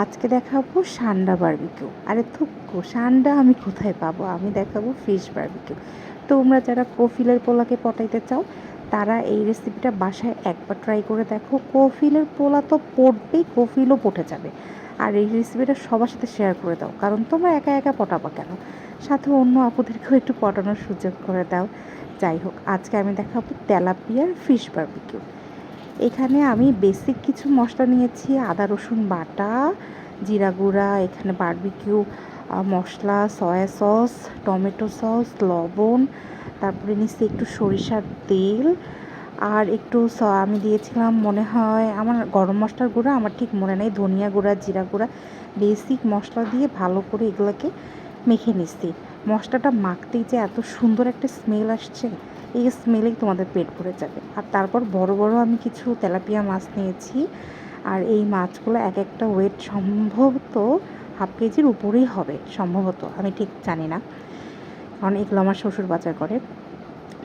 আজকে দেখাবো সান্ডা বারবিকিউ। আরে থুক্কু সান্ডা আমি কোথায় পাবো? আমি দেখাবো ফিশ বারবিকিউ। তোমরা যারা কফিলের পোলাকে পটাইতে চাও, তারা এই রেসিপিটা বাসায় একবার ট্রাই করে দেখো। কফিলের পোলা তো পড়বেই কফিলও পটে যাবে। আর এই রেসিপিটা সবার সাথে শেয়ার করে দাও, কারণ তোমরা একা একা পটাবা কেন? সাথে অন্য আপুদেরকেও একটু পটানোর সুযোগ করে দাও। যাই হোক, আজকে আমি দেখাবো তেলাপিয়ার ফিশ বারবিকিউ। এখানে আমি বেসিক কিছু মশলা নিয়েছি, আদা, রসুন বাটা, জিরা গুঁড়া, এখানে barbecue masala soya sauce tomato sauce লবণ, তারপরে নিচ্ছি একটু সরিষার তেল, আর একটু আমি দিয়েছিলাম মনে হয় আমার গরম মশলার গুঁড়া, আমার ঠিক মনে নেই, ধনিয়া গুঁড়া, জিরা গুঁড়া বেসিক মশলা দিয়ে ভালো করে এগুলোকে মেখে নিচ্ছি মশলাটা মাখতেই যে এত সুন্দর একটা স্মেল আসছে। এই স্মেলেই তোমাদের পেট ভরে যাবে। আর তারপর বড় বড় আমি কিছু তেলাপিয়া মাছ নিয়েছি। আর এই মাছগুলো এক একটা ওয়েট সম্ভবত হাফ কেজির উপরেই হবে, সম্ভবত। আমি ঠিক জানি না। কারণ এগুলো আমার শ্বশুর বাজার করে।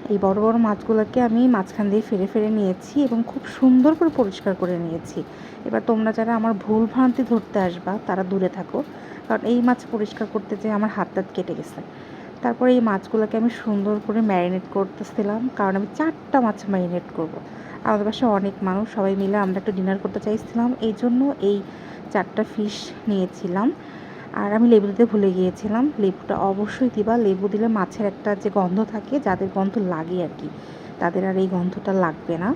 এই বড় বড় মাছগুলোকে আমি মাঝখান দিয়ে ফেরে ফেরে নিয়েছি এবং খুব সুন্দর করে পরিষ্কার করে নিয়েছি। এবার তোমরা যারা আমার ভুল ভ্রান্তি ধরতে আসবা, তারা দূরে থাকো। কারণ এই মাছ পরিষ্কার করতে যেয়ে আমার হাত টাত কেটে গেছে। তারপরে এই মাছগুলোকে আমি সুন্দর করে ম্যারিনেট করতেছিলাম, কারণ আমি চারটা মাছ ম্যারিনেট করব। আমাদের বাসায় অনেক মানুষ, সবাই মিলে আমরা একটু ডিনার করতে চাইছিলাম, এই জন্য এই চারটা ফিশ নিয়েছিলাম। আর আমি লেবু দিতে ভুলে গিয়েছিলাম, লেবুটা অবশ্যই দিবা, লেবু দিলে মাছের একটা যে গন্ধ থাকে, যাদের গন্ধ লাগে আর কি, তাদের আর এই গন্ধটা লাগবে না।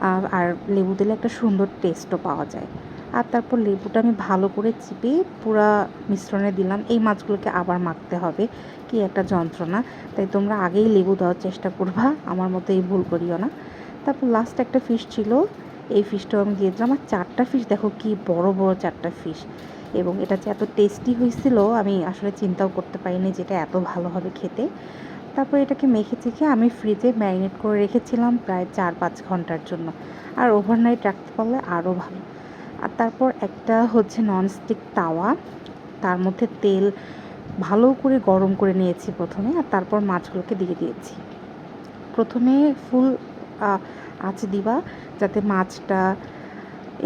আর- আর লেবু দিলে একটা সুন্দর টেস্টও পাওয়া যায়। আর তারপর লেবুটা আমি ভালো করে চিপে পুরা মিশ্রণে দিলাম। এই মাছগুলোকে আবার মাখতে হবে, কি একটা যন্ত্রণা। তাই তোমরা আগেই লেবু দেওয়ার চেষ্টা করবা, আমার মতো এই ভুল করিও না। তারপর লাস্ট একটা ফিশ ছিল, এই ফিশটাও আমি দিয়ে দিলাম। আর চারটা ফিশ দেখো কি বড় বড় চারটা ফিশ এবং এটা যে এত টেস্টি হয়েছিল, আমি আসলে চিন্তাও করতে পারিনি যেটা এত ভালো হবে খেতে। তারপর এটাকে মেখে চেখে আমি ফ্রিজে ম্যারিনেট করে রেখেছিলাম প্রায় চার পাঁচ ঘণ্টার জন্য। আর ওভারনাইট রাখতে পারলে আরও ভালো। আর তারপর একটা হচ্ছে ননস্টিক তাওয়া। তার মধ্যে তেল ভালো করে গরম করে নিয়েছি প্রথমে আর তারপর মাছগুলোকে দিয়ে দিয়েছি। প্রথমে ফুল আঁচ দিবা যাতে মাছটা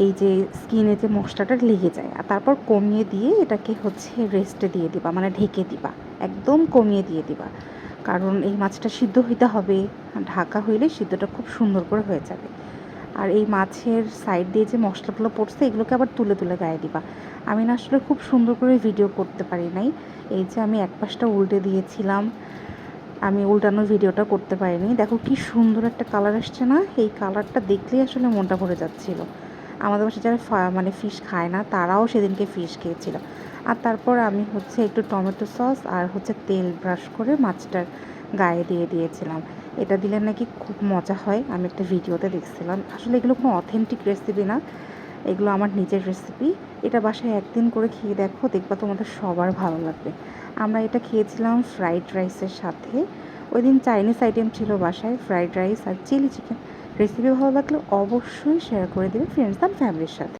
এই যে স্কিনে যে মশলাটা লেগে যায়। আর তারপর কমিয়ে দিয়ে এটাকে হচ্ছে রেস্টে দিয়ে দিবা মানে ঢেকে দিবা, একদম কমিয়ে দিয়ে দিবা। কারণ এই মাছটা সিদ্ধ হইতে হবে। ঢাকা হইলে সিদ্ধটা খুব সুন্দর করে হয়ে যাবে। আর এই মাছের সাইড দিয়ে যে মশলাগুলো পড়ছে, এগুলোকে আবার তুলে তুলে গায়ে দিবা। আমি না আসলে খুব সুন্দর করে ভিডিও করতে পারি নাই। এই যে আমি এক পাশটা উল্টে দিয়েছিলাম, আমি উল্টানোর ভিডিওটা করতে পারিনি। দেখো কি সুন্দর একটা কালার আসছে না? এই কালারটা দেখলেই আসলে মনটা ভরে যাচ্ছিল। আমাদের বাসায় যারা মানে ফিশ খায় না, তারাও সেদিনকে ফিশ খেয়েছিল। আর তারপর আমি হচ্ছে একটু টমেটো সস আর হচ্ছে তেল ব্রাশ করে মাছটার গায়ে দিয়ে দিয়েছিলাম। এটা দিলে নাকি খুব মজা হয়। আমি একটা ভিডিওতে দেখছিলাম। আসলে এগুলো কোনো অথেন্টিক রেসিপি না। এগুলো আমার নিজের রেসিপি এটা বাসায় একদিন করে খেয়ে দেখো, দেখবা তোমাদের সবার ভালো লাগবে। আমরা এটা খেয়েছিলাম ফ্রাইড রাইসের সাথে। ওই দিন চাইনিজ আইটেম ছিল বাসায় ফ্রাইড রাইস আর চিলি চিকেন রেসিপি ভালো লাগলে অবশ্যই শেয়ার করে দেবে ফ্রেন্ডস অ্যান্ড ফ্যামিলির সাথে।